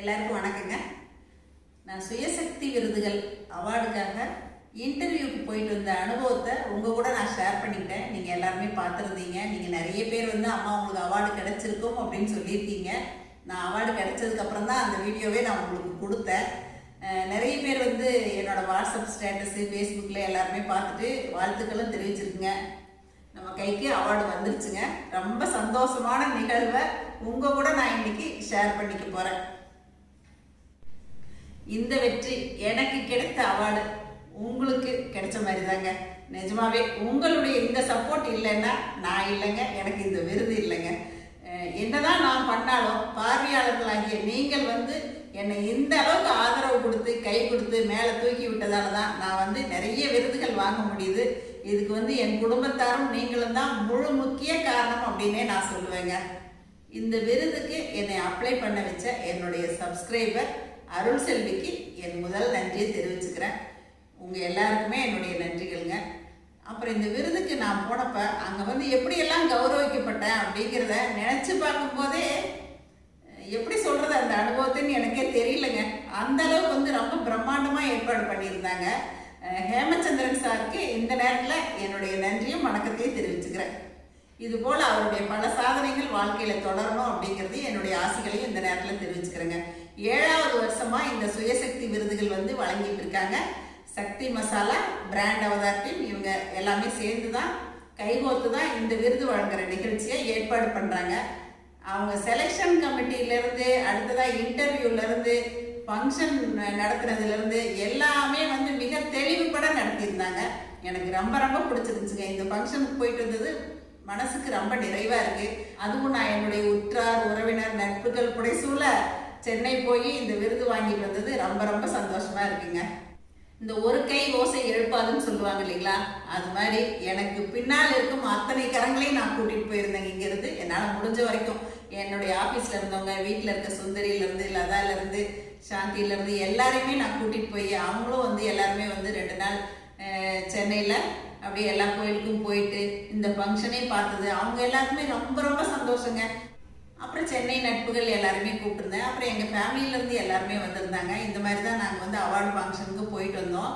எல்லாருக்கும் வணக்கங்க. நான் சுயசக்தி விருதுகள் அவார்டுக்காக இன்டர்வியூக்கு போயிட்டு வந்த அனுபவத்தை உங்கள் கூட நான் ஷேர் பண்ணிக்கிட்டேன். நீங்கள் எல்லாருமே பார்த்துருந்தீங்க. நீங்கள் நிறைய பேர் வந்து அம்மா உங்களுக்கு அவார்டு கிடச்சிருக்கும் அப்படின்னு சொல்லியிருக்கீங்க. நான் அவார்டு கிடைச்சதுக்கப்புறம் தான் அந்த வீடியோவே நான் உங்களுக்கு கொடுத்தேன். நிறைய பேர் வந்து என்னோடய வாட்ஸ்அப் ஸ்டேட்டஸு ஃபேஸ்புக்கில் எல்லாருமே பார்த்துட்டு வாழ்த்துக்களும் தெரிவிச்சிருக்குங்க. நம்ம கைக்கு அவார்டு வந்துருச்சுங்க. ரொம்ப சந்தோஷமான நிகழ்வை உங்கள் கூட நான் இன்னைக்கு ஷேர் பண்ணிக்க போகிறேன் இந்த வெற்றி எனக்கு கிடைத்த அவார்டு உங்களுக்கு கிடைச்ச மாதிரி தாங்க நிஜமாவே உங்களுடைய இந்த சப்போர்ட் இல்லைன்னா நான் இல்லைங்க எனக்கு இந்த விருது இல்லைங்க. என்னதான் நான் பண்ணாலும் பார்வையாளர்களாகிய நீங்கள் வந்து என்னை இந்த அளவுக்கு ஆதரவு கொடுத்து கை கொடுத்து மேலே தூக்கி விட்டதால தான் நான் வந்து நிறைய விருதுகள் வாங்க முடியுது. இதுக்கு வந்து என் குடும்பத்தாரும் நீங்களும் தான் முழு முக்கிய காரணம் அப்படின்னே நான் சொல்லுவேங்க. இந்த விருதுக்கு என்னை அப்ளை பண்ண வச்ச என்னுடைய சப்ஸ்கிரைபர் அருள் செல்விக்கு என் முதல் நன்றியை தெரிவிச்சுக்கிறேன். உங்கள் எல்லாருக்குமே என்னுடைய நன்றிகள்ங்க. அப்புறம் இந்த விருதுக்கு நான் போனப்ப அங்கே வந்து எப்படியெல்லாம் கௌரவிக்கப்பட்டேன் அப்படிங்கிறத நினச்சி பார்க்கும்போதே எப்படி சொல்கிறது அந்த அனுபவத்தின்னு எனக்கே தெரியலங்க. அந்த அளவுக்கு வந்து ரொம்ப பிரம்மாண்டமாக ஏற்பாடு பண்ணியிருந்தாங்க. ஹேமச்சந்திரன் சாருக்கு இந்த நேரத்தில் என்னுடைய நன்றியும் வணக்கத்தையும் தெரிவிச்சுக்கிறேன். இதுபோல் அவருடைய பல சாதனைகள் வாழ்க்கையில் தொடரணும் அப்படிங்கிறது என்னுடைய ஆசைகளையும் இந்த நேரத்தில் தெரிவிச்சுக்கிறேங்க. ஏழாவது வருஷமா இந்த சுயசக்தி விருதுகள் வந்து வழங்கிட்டு இருக்காங்க Sakthi Masala brand avatar team இவங்க எல்லாமே சேர்ந்து தான் கைகோத்து தான் இந்த விருது வழங்குற நிகழ்ச்சியை ஏற்பாடு பண்ணுறாங்க அவங்க செலெக்ஷன் கமிட்டியிலேருந்து அடுத்ததாக இன்டர்வியூலேருந்து ஃபங்க்ஷன் நடத்துனதுலேருந்து எல்லாமே வந்து மிக தெளிவுபட நடத்தியிருந்தாங்க. எனக்கு ரொம்ப ரொம்ப பிடிச்சிருந்துச்சுங்க. இந்த ஃபங்க்ஷனுக்கு போயிட்டு வந்தது மனசுக்கு ரொம்ப நிறைவாக இருக்குது அதுவும் நான் என்னுடைய உற்றார் உறவினர் நட்புகள் புடைசூழ சென்னை போய் இந்த விருது வாங்கிட்டு வந்தது ரொம்ப ரொம்ப சந்தோஷமாக இருக்குங்க. இந்த ஒரு கை ஓசை எழுப்பாதுன்னு சொல்லுவாங்க இல்லைங்களா? அது மாதிரி எனக்கு பின்னால் இருக்கும் அத்தனை கரங்களையும் நான் கூட்டிகிட்டு போயிருந்தேங்க இங்கேருந்து. என்னால் முடிஞ்ச வரைக்கும் என்னுடைய ஆஃபீஸில் இருந்தவங்க வீட்டில் இருக்க சுந்தரியிலேருந்து லதாலேருந்து சாந்தியிலேருந்து எல்லாரையுமே நான் கூட்டிகிட்டு போய் அவங்களும் வந்து எல்லாருமே வந்து ரெண்டு நாள் சென்னையில் அப்படியே எல்லா கோயிலுக்கும் போயிட்டு இந்த ஃபங்க்ஷனே பார்த்தது. அவங்க எல்லாருக்குமே ரொம்ப ரொம்ப சந்தோஷங்க. அப்புறம் சென்னை நட்புகள் எல்லாருமே கூப்பிட்டுருந்தேன். அப்புறம் எங்கள் ஃபேமிலியிலேருந்து எல்லாருமே வந்திருந்தாங்க. இந்த மாதிரி தான் நாங்கள் வந்து அவார்டு ஃபங்க்ஷனுக்கு போயிட்டு வந்தோம்.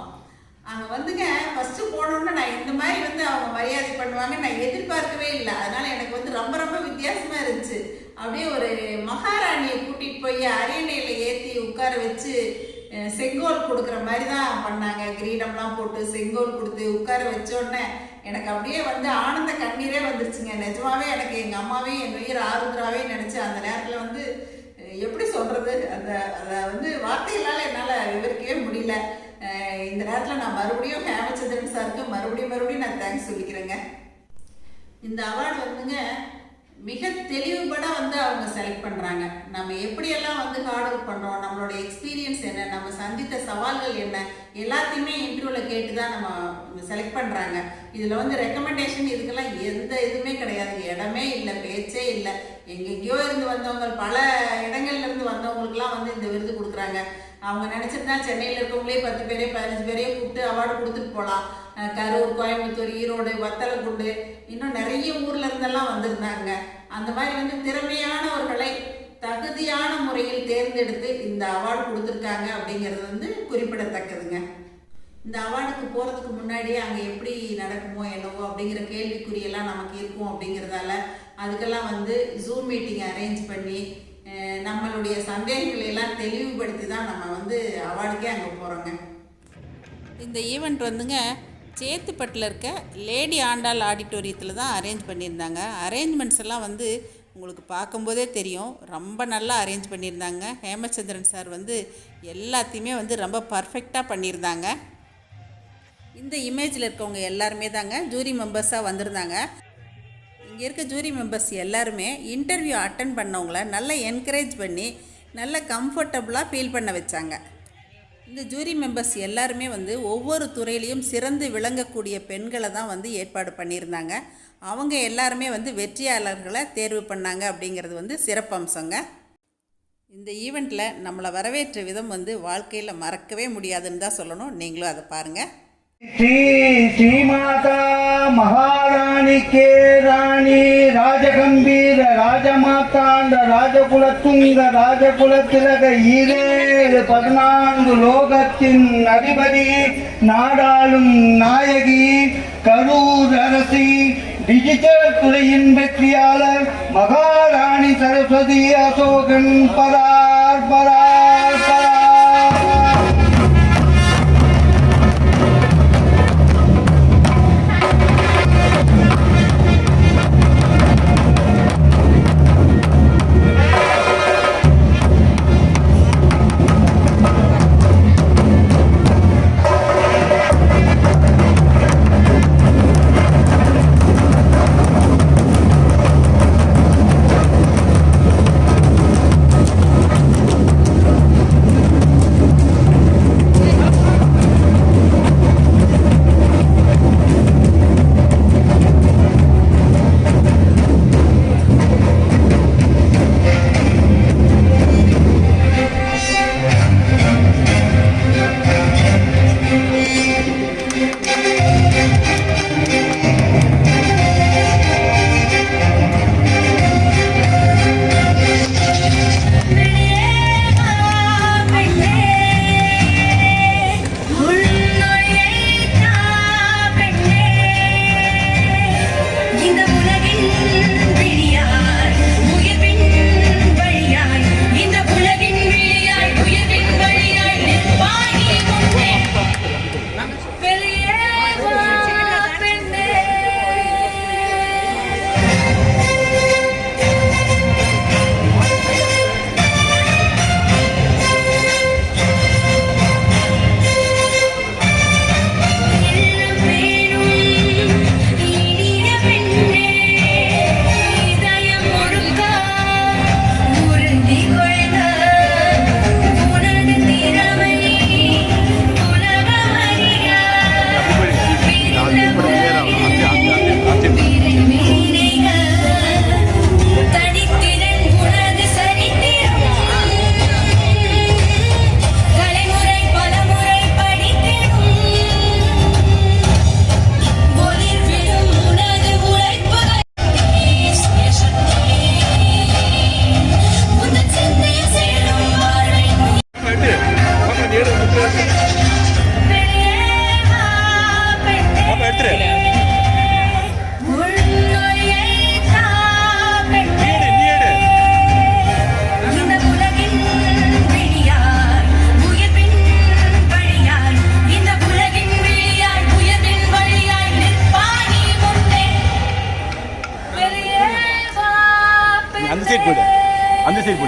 அங்கே வந்துங்க ஃபஸ்ட்டு போனோன்னு நான் இந்த மாதிரி வந்து அவங்க மரியாதை பண்ணுவாங்க நான் எதிர்பார்க்கவே இல்லை. அதனால் எனக்கு வந்து ரொம்ப ரொம்ப வித்தியாசமாக இருந்துச்சு. அப்படியே ஒரு மகாராணியை கூட்டிகிட்டு போய் அரியணையில் ஏற்றி உட்கார வச்சு செங்கோல் கொடுக்குற மாதிரி தான் பண்ணாங்க. கிரீடம்லாம் போட்டு செங்கோல் கொடுத்து உட்கார வச்சோடனே எனக்கு அப்படியே வந்து ஆனந்த கண்ணீரே வந்துருச்சுங்க. நிஜமாவே எனக்கு எங்கள் அம்மாவே என் உயிர் ஆருத்ராவே நினச்சி அந்த நேரத்தில் வந்து எப்படி சொல்கிறது அந்த அதை வந்து வார்த்தைகளால் என்னால் விவரிக்கவே முடியல. இந்த நேரத்தில் நான் மறுபடியும் ஹேமச்சந்திரன் சாருக்கு மறுபடியும் மறுபடியும் நான் தேங்க்ஸ் சொல்லிக்கிறேங்க. இந்த அவார்டு வந்துங்க மிக தெளிவுபட வந்து அவங்க செலக்ட் பண்ணுறாங்க நம்ம எப்படியெல்லாம் வந்து ஹார்ட் ஒர்க் பண்ணுறோம் நம்மளோட எக்ஸ்பீரியன்ஸ் என்ன நம்ம சந்தித்த சவால்கள் என்ன எல்லாத்தையுமே இன்டர்வியூவில் கேட்டு தான் நம்ம செலக்ட் பண்ணுறாங்க இதில் வந்து ரெக்கமெண்டேஷன் இதுக்கெல்லாம் எந்த இதுவுமே கிடையாது. இடமே இல்லை பேச்சே இல்லை. எங்கெங்கேயோ இருந்து வந்தவங்க பல இடங்கள்லேருந்து வந்தவங்களுக்குலாம் வந்து இந்த விருது கொடுக்குறாங்க. அவங்க நினச்சிருந்தா சென்னையில் இருக்கவங்களே பத்து பேரே பதினஞ்சு பேரையே கூப்பிட்டு அவார்டு கொடுத்துட்டு போகலாம் கரூர் கோயம்புத்தூர் ஈரோடு வத்தலக்குண்டு இன்னும் நிறைய ஊர்ல இருந்தெல்லாம் வந்திருந்தாங்க. அந்த மாதிரி வந்து திறமையானவர்களை தகுதியான முறையில் தேர்ந்தெடுத்து இந்த அவார்டு கொடுத்துருக்காங்க அப்படிங்கிறது வந்து குறிப்பிடத்தக்கதுங்க. இந்த அவார்டுக்கு போகிறதுக்கு முன்னாடியே அங்கே எப்படி நடக்குமோ என்னவோ அப்படிங்கிற கேள்விக்குறியெல்லாம் நமக்கு இருக்கும் அப்படிங்கிறதால அதுக்கெல்லாம் வந்து ஜூம் மீட்டிங் அரேஞ்ச் பண்ணி நம்மளுடைய சந்தேகங்களை எல்லாம் தெளிவுபடுத்தி தான் நம்ம வந்து அவார்டுக்கே அங்கே போகிறோங்க இந்த ஈவெண்ட் வந்துங்க சேத்துப்பட்டில் இருக்க லேடி ஆண்டாள் ஆடிட்டோரியத்தில் தான் அரேஞ்ச் பண்ணியிருந்தாங்க. அரேஞ்ச்மெண்ட்ஸ் எல்லாம் வந்து உங்களுக்கு பார்க்கும்போதே தெரியும். ரொம்ப நல்லா அரேஞ்ச் பண்ணியிருந்தாங்க. ஹேமச்சந்திரன் சார் வந்து எல்லாத்தையுமே வந்து ரொம்ப பர்ஃபெக்டாக பண்ணியிருந்தாங்க. இந்த இமேஜில் இருக்கவங்க எல்லாருமே தாங்க ஜூரி மெம்பர்ஸாக வந்திருந்தாங்க. இங்கே இருக்க ஜூரி மெம்பர்ஸ் எல்லாருமே இன்டர்வியூ அட்டன் பண்ணவங்கள நல்லா என்கரேஜ் பண்ணி நல்ல கம்ஃபர்டபுளாக ஃபீல் பண்ண வச்சாங்க. இந்த ஜூரி மெம்பர்ஸ் எல்லாருமே வந்து ஒவ்வொரு துறையிலையும் சிறந்து விளங்கக்கூடிய பெண்களை தான் வந்து ஏற்பாடு பண்ணியிருந்தாங்க. அவங்க எல்லாருமே வந்து வெற்றியாளர்களை தேர்வு பண்ணாங்க அப்படிங்கிறது வந்து சிறப்பம்சங்க. இந்த ஈவெண்ட்டில் நம்மளை வரவேற்ற விதம் வந்து வாழ்க்கையில் மறக்கவே முடியாதுன்னு தான் சொல்லணும். நீங்களும் அதை பாருங்கள் ஸ்ரீ ஸ்ரீமாதா கே ராணி ராஜகம்பீர ராஜமாதாண்ட ராஜகுலத்துங்க ராஜகுலத்திலக ஈரேழு பதினான்கு லோகத்தின் அதிபதி நாடாளும் நாயகி கரூர் அரசி டிஜிட்டல் துறையின் வெற்றியாளர் மகாராணி சரஸ்வதி அசோகன் பரார் பரார்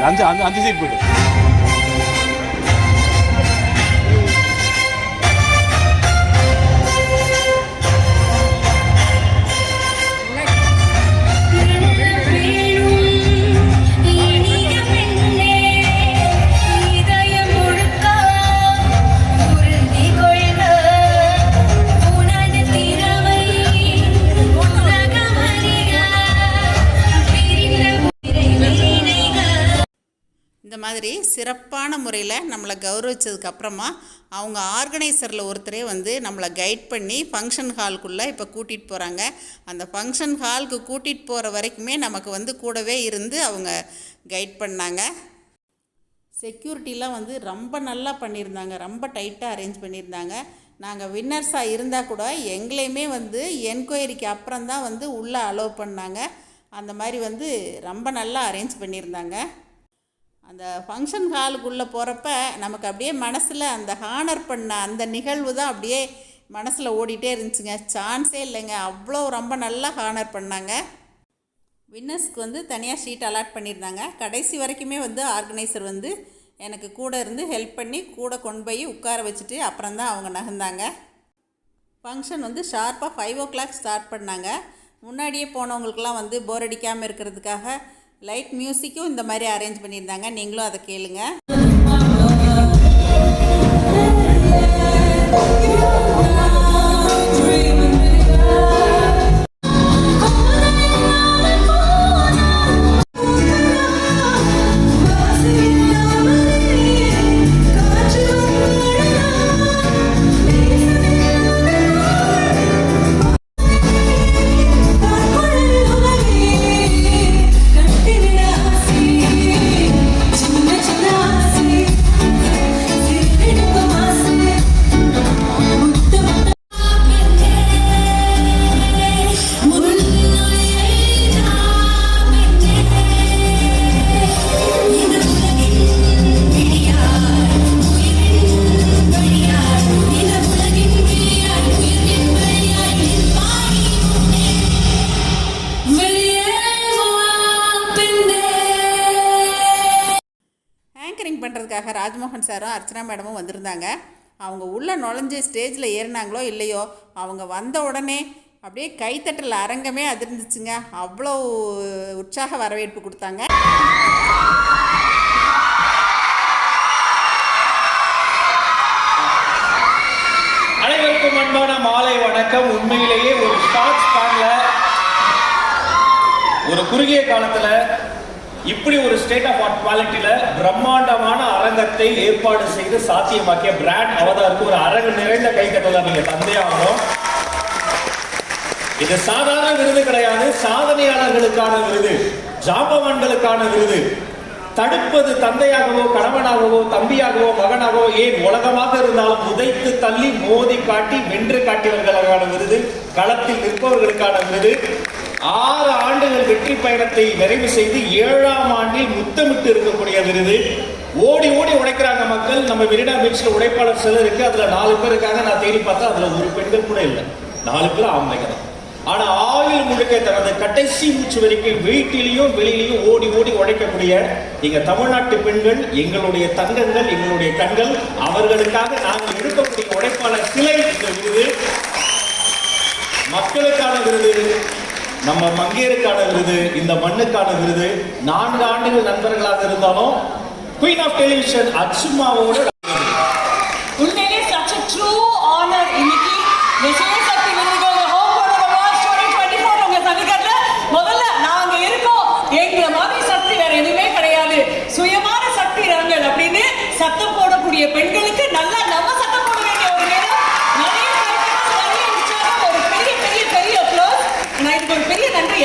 அஞ்சு அஞ்சு அஞ்சு சீட் போய்ட்டு. சிறப்பான முறையில் நம்மளை கௌரவிச்சதுக்கு அப்புறமா அவங்க ஆர்கனைசரில் ஒருத்தரே வந்து நம்மளை கைட் பண்ணி ஃபங்க்ஷன் ஹாலுக்குள்ளே இப்போ கூட்டிகிட்டு போகிறாங்க அந்த ஃபங்க்ஷன் ஹாலுக்கு கூட்டிகிட்டு போகிற வரைக்குமே நமக்கு வந்து கூடவே இருந்து அவங்க கைட் பண்ணாங்க. செக்யூரிட்டிலாம் வந்து ரொம்ப நல்லா பண்ணியிருந்தாங்க. ரொம்ப டைட்டாக அரேஞ்ச் பண்ணியிருந்தாங்க. நாங்கள் வின்னர்ஸாக இருந்தால் கூட எங்களையுமே வந்து என்கொயரிக்கு அப்புறம் தான் வந்து உள்ளே அலோவ் பண்ணாங்க. அந்த மாதிரி வந்து ரொம்ப நல்லா அரேஞ்ச் பண்ணியிருந்தாங்க. அந்த ஃபங்க்ஷன் ஹாலுக்குள்ளே போகிறப்ப நமக்கு அப்படியே மனசில் அந்த ஹானர் பண்ண அந்த நிகழ்வு தான் அப்படியே மனசில் ஓடிட்டே இருந்துச்சுங்க. சான்ஸே இல்லைங்க. அவ்வளோ ரொம்ப நல்லா ஹானர் பண்ணாங்க. வின்னர்ஸ்க்கு வந்து தனியாக ஷீட் அலாட் பண்ணியிருந்தாங்க. கடைசி வரைக்குமே வந்து ஆர்கனைசர் வந்து எனக்கு கூட இருந்து ஹெல்ப் பண்ணி கூட கொண்டு போய் உட்கார வச்சுட்டு அப்புறம் தான் அவங்க நகர்ந்தாங்க. ஃபங்க்ஷன் வந்து ஷார்ப்பாக ஃபைவ் ஓ கிளாக் ஸ்டார்ட் பண்ணாங்க. முன்னாடியே போனவங்களுக்கெல்லாம் வந்து போர் அடிக்காமல் இருக்கிறதுக்காக லைட் மியூசிக்கும் இந்த மாதிரி அரேஞ்ச் பண்ணியிருந்தாங்க. நீங்களும் அதை கேளுங்கள் பண்ணுறதுக்காக சாரும் அர்ச்சனா மேடமும் வந்திருந்தாங்க. அவங்க உள்ளே நுழைஞ்சு ஸ்டேஜில் ஏறினாங்களோ இல்லையோ அவங்க வந்த உடனே அப்படியே கைத்தட்டல் அரங்கமே அதிர்ந்துச்சுங்க. அவ்வளோ உற்சாக வரவேற்பு கொடுத்தாங்க. அனைவருக்கும் அன்பான மாலை வணக்கம். உண்மையிலேயே ஒரு ஷார்ட் ஸ்பான்ல ஒரு குறுகிய காலத்தில் இப்படி ஒரு ஸ்டேட் ஆஃப் ஆர்ட் குவாலிட்டியில பிரம்மாண்டமான அரங்கத்தை ஏற்பாடு செய்து சாத்தியமாக்கிய பிராண்ட் அவதாருக்கு ஒரு அரங்கு நிறைந்த கைத்தட்டலை நீங்க தந்தையாகணும் இது சாதாரண விருது கிடையாது சாதனையாளர்களுக்கான விருது ஜாம்பவான்களுக்கான விருது. தடுப்பது தந்தையாகவோ கணவனாகவோ தம்பியாகவோ மகனாகவோ ஏன் உலகமாக இருந்தாலும் உதைத்து தள்ளி மோதி காட்டி வென்று காட்டியவர்களுக்கான விருது களத்தில் நிற்பவர்களுக்கான விருது. ஆறு ஆண்டுகள் வெற்றி பயணத்தை நிறைவு செய்து ஏழாம் ஆண்டில் முத்தமிட்டு இருக்கக்கூடிய விருது. ஓடி ஓடி உடைக்கிறாங்க மக்கள். நம்ம மெரினா பீச்சில் உடைப்பாளர் சிலர் இருக்கு. அதுல நாலு பேர் இருக்காங்க. நான் தேடி பார்த்தா அதுல ஒரு பெண்கள் கூட இல்லை. நாலு பேர் ஆம்பளைங்க தான். ஆனா ஆயுள் முழுக்க தனது கடைசி மூச்சு வரைக்கும் வீட்டிலையும் வெளியிலையும் ஓடி ஓடி உழைக்கக்கூடிய எங்க தமிழ்நாட்டு பெண்கள் எங்களுடைய தங்கங்கள் எங்களுடைய கண்கள் அவர்களுக்காக நாங்கள் எடுக்கக்கூடிய உழைப்பாளர் சிலை இந்த விருது. மக்களுக்கான விருது. நம்ம மங்கையருக்கான விருது இந்த மண்ணுக்கான விருது நான்கு ஆண்டுகள் நண்பர்களாக இருந்தாலும் குயின் ஆஃப் டெலிவிஷன் அச்சுமாவோட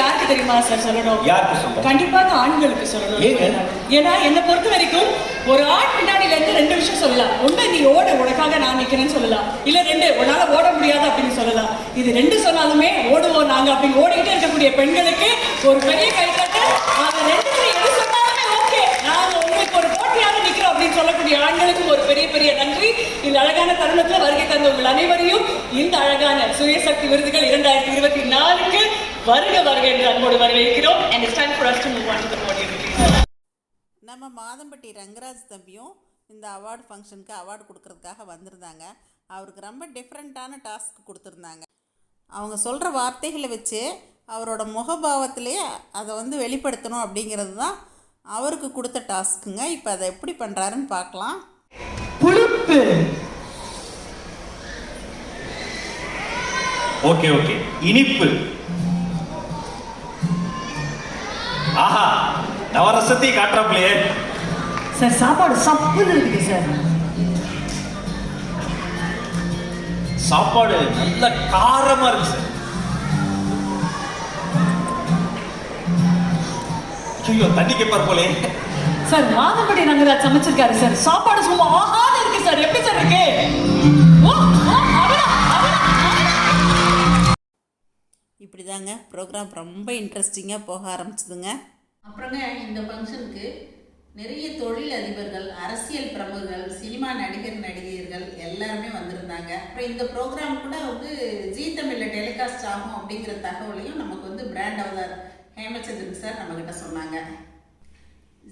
யாருக்கு தெரியுமா சார் சொல்லணும்? யாருக்கு சொல்ல கண்டிப்பாக ஆண்களுக்கு சொல்லணும்? ஏன்னா என்னை பொறுத்த வரைக்கும் ஒரு ஆண் பின்னாடில இருந்து ரெண்டு விஷயம் சொல்லலாம். ஒண்ணு நீ ஓடு உனக்காக நான் நிக்கிறேன்னு சொல்லலாம். இல்ல ரெண்டு உன்னால ஓட முடியாது அப்படின்னு சொல்லலாம். இது ரெண்டு சொன்னாலுமே ஓடுவோம் நாங்க அப்படின்னு ஓடிக்கிட்டே இருக்கக்கூடிய பெண்களுக்கு ஒரு பெரிய கைத்தட்டு எது சொன்னாலுமே ஓகே நாங்க உங்களுக்கு ஒரு போட்டியாக நிக்கிறோம் அப்படின்னு சொல்லக்கூடிய ஆண்களுக்கும் ஒரு பெரிய பெரிய நன்றி. இந்த அழகான தருணத்துல வருகை தந்த உங்கள் அனைவரையும் இந்த அழகான சுயசக்தி விருதுகள் இரண்டாயிரத்தி இருபத்தி நாலுக்கு வருக வருக என்று அன்போடு வரவேற்கிறோம். And it's time for us to move on to the podium please. நம்ம மாதம்பட்டி ரங்கராஜ் தம்பியும் இந்த அவார்டு ஃபங்க்ஷனுக்கு அவார்டு கொடுக்கறதுக்காக வந்திருந்தாங்க. அவருக்கு ரொம்ப டிஃப்ரெண்ட்டான டாஸ்க் கொடுத்துருந்தாங்க. அவங்க சொல்கிற வார்த்தைகளை வச்சு அவரோட முகபாவத்திலே அதை வந்து வெளிப்படுத்தணும் அப்படிங்கிறது தான் அவருக்கு கொடுத்த டாஸ்க்குங்க இப்போ அதை எப்படி பண்ணுறாருன்னு பார்க்கலாம். புளிப்பு. ஓகே ஓகே இனிப்பு. நவரசத்தை காட்டுறாப்லையே. சார் சாப்பாடு சப்புன்னு இருக்குது சார். சாப்பாடு நல்ல காரமா இருக்கு சார். ஐயோ தண்ணி கேப்பார் போலே. சார் மாதம்படி ரங்கராஜ் சமைச்சிருக்காரு சார். சாப்பாடு சும்மா ஆகாத இருக்கு சார். எப்படி சார் இருக்கு? ஓ, ஓ, அடடா, அடடா, அடடா. இப்படி தாங்க ப்ரோக்ராம் ரொம்ப இன்ட்ரெஸ்டிங்காக போக ஆரம்பிச்சுதுங்க. அப்புறங்க இந்த ஃபங்க்ஷனுக்கு நிறைய தொழில் அதிபர்கள் அரசியல் பிரமுகர்கள் சினிமா நடிகர் நடிகையர்கள் எல்லாருமே வந்திருந்தாங்க. அப்புறம் இந்த ப்ரோக்ராம் கூட வந்து ஜீ தமிழில் டெலிகாஸ்ட் ஆகும் அப்படிங்கிற தகவலையும் நமக்கு வந்து பிராண்ட் அவதார் ஹேமச்சந்திரன் சார் நம்மக்கிட்ட சொன்னாங்க.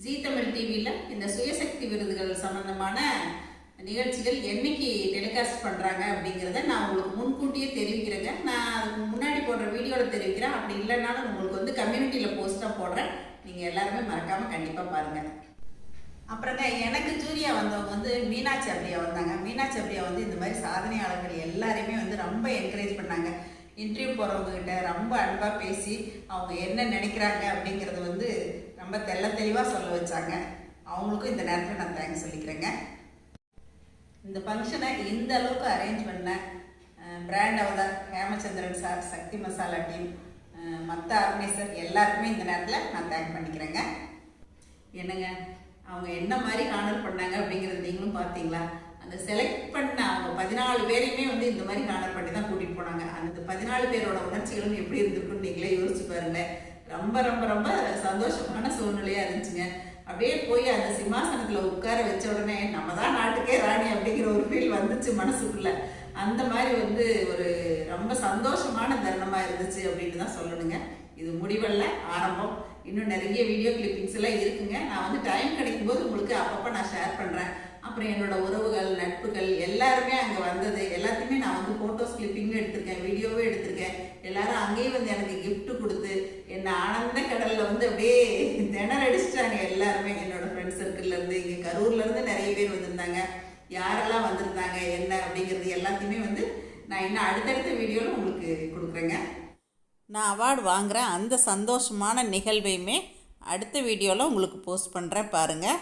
ஜீ தமிழ் டிவியில் இந்த சுயசக்தி விருதுகள் சம்பந்தமான நிகழ்ச்சிகள் என்னைக்கு டெலிகாஸ்ட் பண்ணுறாங்க அப்படிங்கிறத நான் உங்களுக்கு முன்கூட்டியே தெரிவிக்கிறேங்க. நான் அதுக்கு முன்னாடி போடுற வீடியோவில் தெரிவிக்கிறேன். அப்படி இல்லைனாலும் உங்களுக்கு வந்து கம்யூனிட்டியில் போஸ்ட்டாக போடுறேன். நீங்கள் எல்லாருமே மறக்காமல் கண்டிப்பாக பாருங்கள் அப்புறங்க எனக்கு ஜூரியா வந்தவங்க வந்து மீனாட்சி அப்படியா வந்தாங்க. மீனாட்சி அப்படியா வந்து இந்த மாதிரி சாதனையாளர்கள் எல்லாரையுமே வந்து ரொம்ப என்கரேஜ் பண்ணாங்க. இன்டர்வியூ போகிறவங்ககிட்ட ரொம்ப அன்பாக பேசி அவங்க என்ன நினைக்கிறாங்க அப்படிங்கிறது வந்து ரொம்ப தெல்ல தெளிவாக சொல்ல வச்சாங்க. அவங்களுக்கும் இந்த நேரத்தில் நான் தேங்க்ஸ் சொல்லிக்கிறேங்க. இந்த ஃபங்க்ஷனை இந்த அளவுக்கு அரேஞ்ச் பண்ண brand avatar Hemachandran sir Sakthi Masala team மற்ற ஆர்கனைசர் எல்லாருக்குமே இந்த நேரத்தில் நான் தேங்க் பண்ணிக்கிறேங்க. என்னங்க? அவங்க என்ன மாதிரி ஹானர் பண்ணாங்க அப்படிங்கிறது நீங்களும் பார்த்தீங்களா? அந்த செலக்ட் பண்ண அவங்க பதினாலு பேரையுமே வந்து இந்த மாதிரி ஹானர் பண்ணி தான் கூட்டிகிட்டு போனாங்க. அந்த பதினாலு பேரோட உணர்ச்சிகளும் எப்படி இருந்திருக்குன்னு நீங்களே யோசிச்சு பாருங்க ரொம்ப ரொம்ப ரொம்ப சந்தோஷமான சூழ்நிலையாக இருந்துச்சுங்க. அப்படியே போய் அந்த சிம்மாசனத்தில் உட்கார வச்ச உடனே நம்ம தான் நாட்டுக்கே ராணி அப்படிங்கிற ஒரு ஃபீல் வந்துச்சு மனசுக்குள்ளே. அந்த மாதிரி வந்து ஒரு ரொம்ப சந்தோஷமான தருணமாக இருந்துச்சு அப்படின்னு தான் சொல்லணுங்க. இது முடிவல்ல ஆரம்பம். இன்னும் நிறைய வீடியோ கிளிப்பிங்ஸ் எல்லாம் இருக்குங்க. நான் வந்து டைம் கிடைக்கும்போது உங்களுக்கு அப்பப்போ நான் ஷேர் பண்ணுறேன் அப்புறம் என்னோட உறவுகள் நட்புகள் எல்லாருமே அங்கே வந்தது. எல்லாத்தையுமே நான் வந்து ஃபோட்டோஸ் கிளிப்பிங்கும் எடுத்திருக்கேன் வீடியோவும் எடுத்திருக்கேன். எல்லாரும் அங்கேயே வந்து எனக்கு கிஃப்ட் கொடுத்து என்னை ஆனந்த கடலில் வந்து அப்படியே திணற அடிச்சிட்டாங்க எல்லாருமே. என்னோட ஃப்ரெண்ட்ஸ் சர்க்கிள்லேருந்து இங்கே கரூர்லேருந்து நிறைய பேர் வந்திருந்தாங்க. யாரெல்லாம் வந்திருந்தாங்க என்ன அப்படிங்கிறது எல்லாத்தையுமே வந்து நான் இன்னும் அடுத்தடுத்த வீடியோவில் உங்களுக்கு கொடுக்குறேங்க. நான் அவார்டு வாங்குகிற அந்த சந்தோஷமான நிகழ்வையுமே அடுத்த வீடியோவில் உங்களுக்கு போஸ்ட் பண்ணுறேன் பாருங்கள்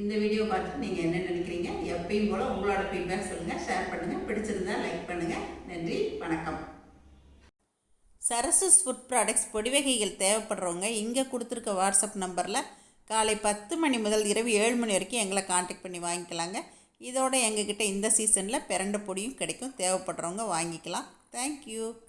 இந்த வீடியோ பார்த்துட்டு நீங்கள் என்ன நினைக்கிறீங்க எப்பயும் போல் உங்களோட ஃபீட்பேக் சொல்லுங்கள் ஷேர் பண்ணுங்கள் பிடிச்சிருந்தா லைக் பண்ணுங்கள் நன்றி வணக்கம். சரசஸ் ஃபுட் ப்ராடக்ட்ஸ் பொடி வகைகள் தேவைப்படுறவங்க இங்கே கொடுத்துருக்க வாட்ஸ்அப் நம்பரில் காலை பத்து மணி முதல் இரவு ஏழு மணி வரைக்கும் எங்களை காண்டாக்ட் பண்ணி வாங்கிக்கலாங்க. இதோட எங்ககிட்ட இந்த சீசனில் பிரண்டை பொடியும் கிடைக்கும். தேவைப்படுறவங்க வாங்கிக்கலாம். தேங்க்யூ